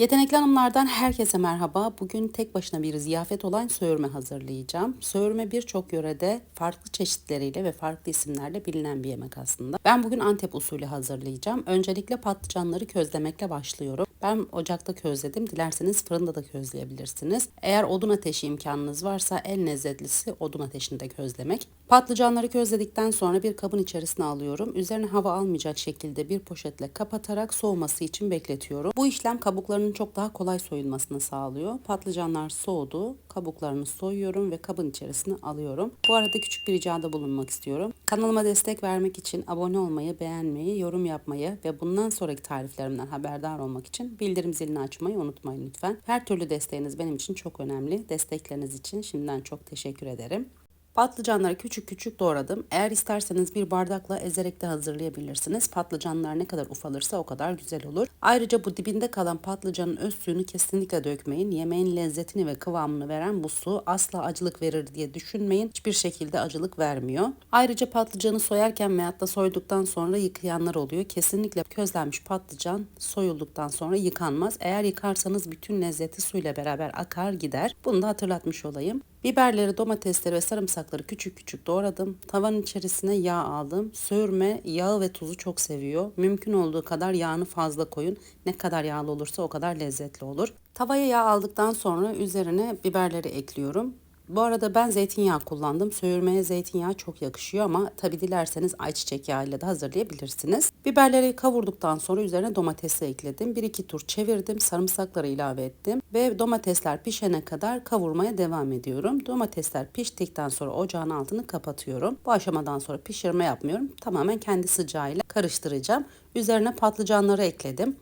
Yetenekli Hanımlardan herkese merhaba. Bugün tek başına bir ziyafet olan söğürme hazırlayacağım. Söğürme birçok yörede farklı çeşitleriyle ve farklı isimlerle bilinen bir yemek aslında. Ben bugün Antep usulü hazırlayacağım. Öncelikle patlıcanları közlemekle başlıyorum. Ben ocakta közledim. Dilerseniz fırında da közleyebilirsiniz. Eğer odun ateşi imkanınız varsa en lezzetlisi odun ateşinde közlemek. Patlıcanları közledikten sonra bir kabın içerisine alıyorum. Üzerine hava almayacak şekilde bir poşetle kapatarak soğuması için bekletiyorum. Bu işlem kabuklarının çok daha kolay soyulmasını sağlıyor. Patlıcanlar soğudu. Kabuklarını soyuyorum ve kabın içerisine alıyorum. Bu arada küçük bir ricada bulunmak istiyorum. Kanalıma destek vermek için abone olmayı, beğenmeyi, yorum yapmayı ve bundan sonraki tariflerimden haberdar olmak için bildirim zilini açmayı unutmayın lütfen. Her türlü desteğiniz benim için çok önemli. Destekleriniz için şimdiden çok teşekkür ederim. Patlıcanları küçük küçük doğradım. Eğer isterseniz bir bardakla ezerek de hazırlayabilirsiniz. Patlıcanlar ne kadar ufalırsa o kadar güzel olur. Ayrıca bu dibinde kalan patlıcanın öz suyunu kesinlikle dökmeyin. Yemeğin lezzetini ve kıvamını veren bu su asla acılık verir diye düşünmeyin. Hiçbir şekilde acılık vermiyor. Ayrıca patlıcanı soyarken veyahut da soyduktan sonra yıkayanlar oluyor. Kesinlikle közlenmiş patlıcan soyulduktan sonra yıkanmaz. Eğer yıkarsanız bütün lezzeti suyla beraber akar gider. Bunu da hatırlatmış olayım. Biberleri, domatesleri ve sarımsakları küçük küçük doğradım. Tavanın içerisine yağ aldım. Söğürme yağı ve tuzu çok seviyor. Mümkün olduğu kadar yağını fazla koyun. Ne kadar yağlı olursa o kadar lezzetli olur. Tavaya yağ aldıktan sonra üzerine biberleri ekliyorum. Bu arada ben zeytinyağı kullandım. Söğürmeye zeytinyağı çok yakışıyor ama tabi dilerseniz ayçiçek yağıyla da hazırlayabilirsiniz. Biberleri kavurduktan sonra üzerine domatesi ekledim. Bir iki tur çevirdim. Sarımsakları ilave ettim. Ve domatesler pişene kadar kavurmaya devam ediyorum. Domatesler piştikten sonra ocağın altını kapatıyorum. Bu aşamadan sonra pişirme yapmıyorum. Tamamen kendi sıcağıyla karıştıracağım. Üzerine patlıcanları ekledim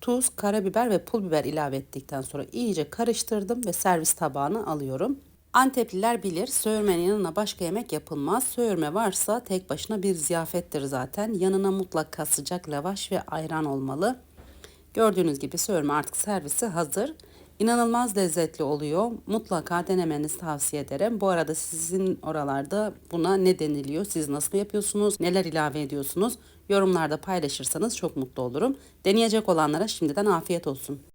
tuz, karabiber ve pul biber ilave ettikten sonra iyice karıştırdım ve servis tabağına alıyorum. Antepliler bilir söğürmenin yanına başka yemek yapılmaz. Söğürme varsa tek başına bir ziyafettir zaten. Yanına mutlaka sıcak lavaş ve ayran olmalı. Gördüğünüz gibi söğürme artık servisi hazır. İnanılmaz lezzetli oluyor. Mutlaka denemenizi tavsiye ederim. Bu arada sizin oralarda buna ne deniliyor? Siz nasıl yapıyorsunuz? Neler ilave ediyorsunuz? Yorumlarda paylaşırsanız çok mutlu olurum. Deneyecek olanlara şimdiden afiyet olsun.